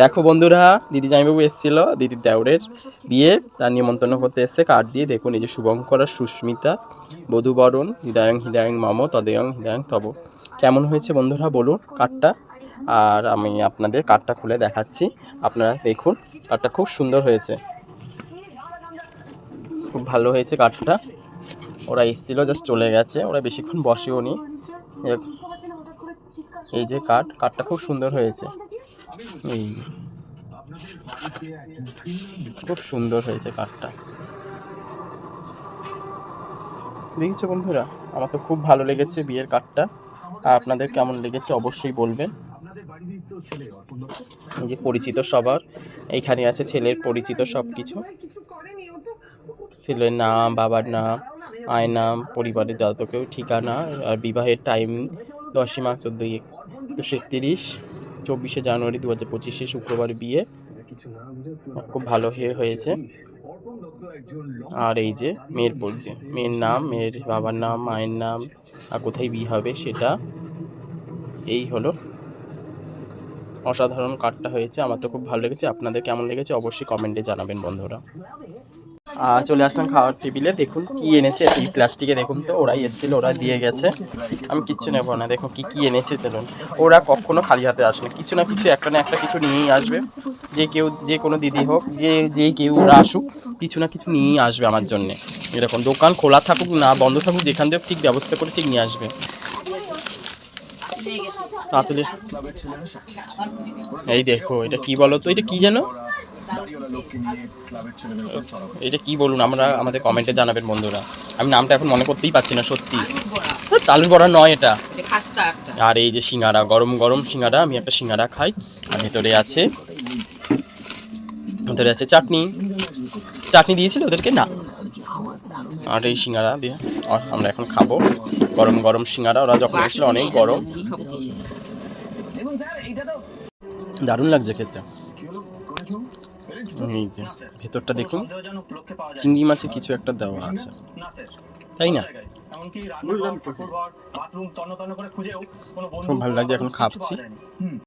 দেখো বন্ধুরা, দিদি জামাইবাবু এসেছিল দিদির দেওরের বিয়ে। তার নিমন্ত্রণ করতে এসছে কার্ড দিয়ে। দেখুন, এই যে শুভঙ্কর সুস্মিতা বধুবরণ হৃদয়ং হৃদয়ং মম, তদয়ং, হৃদয়ং, তব। কেমন হয়েছে বন্ধুরা, বলুন কার্ডটা? আর আমি আপনাদের কার্ডটা খুলে দেখাচ্ছি। আপনারা দেখুন, কার্ডটা খুব সুন্দর হয়েছে। খুব ভালো হয়েছে কার্ডটা। ওরা এসেছিল, জাস্ট চলে গেছে। ওরা বেশিক্ষণ বসেও নি এই যে কার্ড, কার্ডটা খুব সুন্দর হয়েছে। এই খুব সুন্দর হয়েছে কাঠটা। দেখেছ বন্ধুরা? আমার তো খুব ভালো লেগেছে বিয়ের কাঠটা। আর আপনাদের কেমন লেগেছে অবশ্যই বলবেন। এই যে পরিচিত সবার এইখানে আছে ছেলের পরিচিত সব কিছু ছেলের নাম, বাবার নাম আয় নাম, পরিবারের জাতকেও ঠিকানা, আর বিবাহের টাইম দশই মার্চ চোদ্দোই দুশো একত্রিশ। চব্বিশে জানুয়ারি দু হাজার পঁচিশে শুক্রবার বিয়ে। খুব ভালো হয়ে হয়েছে। আর এই যে মেয়ের পরিচয় মেয়ের নাম, মেয়ের বাবার নাম, মায়ের নাম, আর কোথায় বিয়ে হবে সেটা, এই হলো। অসাধারণ কার্ডটা হয়েছে, আমার তো খুব ভালো লেগেছে। আপনাদের কেমন লেগেছে অবশ্যই কমেন্টে জানাবেন বন্ধুরা। চলে আসলাম খাওয়ার টেবিলে। দেখুন কি এনেছে এই প্লাস্টিকে, দেখুন তো, ওরাই এসেছিল, ওরা দিয়ে গেছে। আমি কিচ্ছু নেব না, দেখুন কি কি এনেছে, চলুন। ওরা কখনো খালি হাতে আসে না কিছু না কিছু একটা না একটা কিছু নিয়েই আসবে। যে কেউ, যে কোনো দিদি হোক, যে যে কেউ ওরা আসুক, কিছু না কিছু নিয়েই আসবে আমার জন্যে। এরকম দোকান খোলা থাকুক না, বন্ধ থাকুক, যেখান থেকে ঠিক ব্যবস্থা করে ঠিক নিয়ে আসবে। তাড়াতাড়ি। এই দেখো, এটা কি বলো তো, এটা কি জানো এটা কি বলুন? আমরা আমাদের কমেন্টে জানাবেন বন্ধুরা। আমি নামটা এখন মনে করতেই পারছি না সত্যি। তালুর বড়া। নয় এটা। আর এই যে সিঙ্গারা গরম গরম সিঙ্গারা আমি একটা সিঙ্গারা খাই আর ভেতরে আছে ভেতরে আছে চাটনি। চাটনি দিয়েছিল ওদেরকে? না। আর এই সিঙ্গারা দিয়ে আমরা এখন খাব। গরম গরম সিঙ্গারা ওরা যখন এসেছিল অনেক গরম। দারুণ লাগছে খেতে। এই যে ভেতরটা দেখুন। চিংড়ি মাছে কিছু একটা দেওয়া আছে। তাই না? খুব ভালো লাগছে এখন খাচ্ছি।